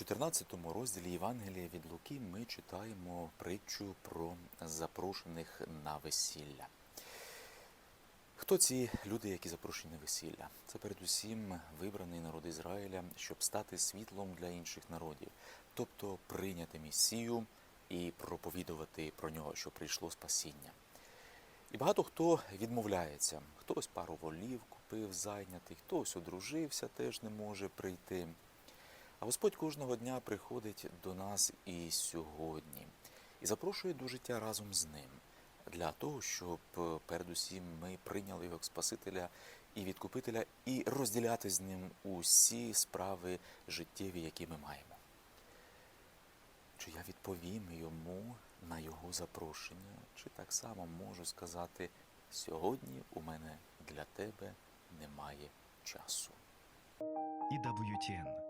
14 розділі Євангелія від Луки ми читаємо притчу про запрошених на весілля. Хто ці люди, які запрошені на весілля? Це передусім вибраний народ Ізраїля, щоб стати світлом для інших народів, тобто прийняти Месію і проповідувати про нього, що прийшло спасіння. І багато хто відмовляється. Хтось пару волів купив зайнятий, хтось одружився, теж не може прийти. А Господь кожного дня приходить до нас і сьогодні і запрошує до життя разом з ним для того, щоб передусім ми прийняли його як Спасителя і відкупителя, і розділяти з ним усі справи життєві, які ми маємо. Чи я відповім йому на його запрошення, чи так само можу сказати, сьогодні у мене для тебе немає часу. EWTN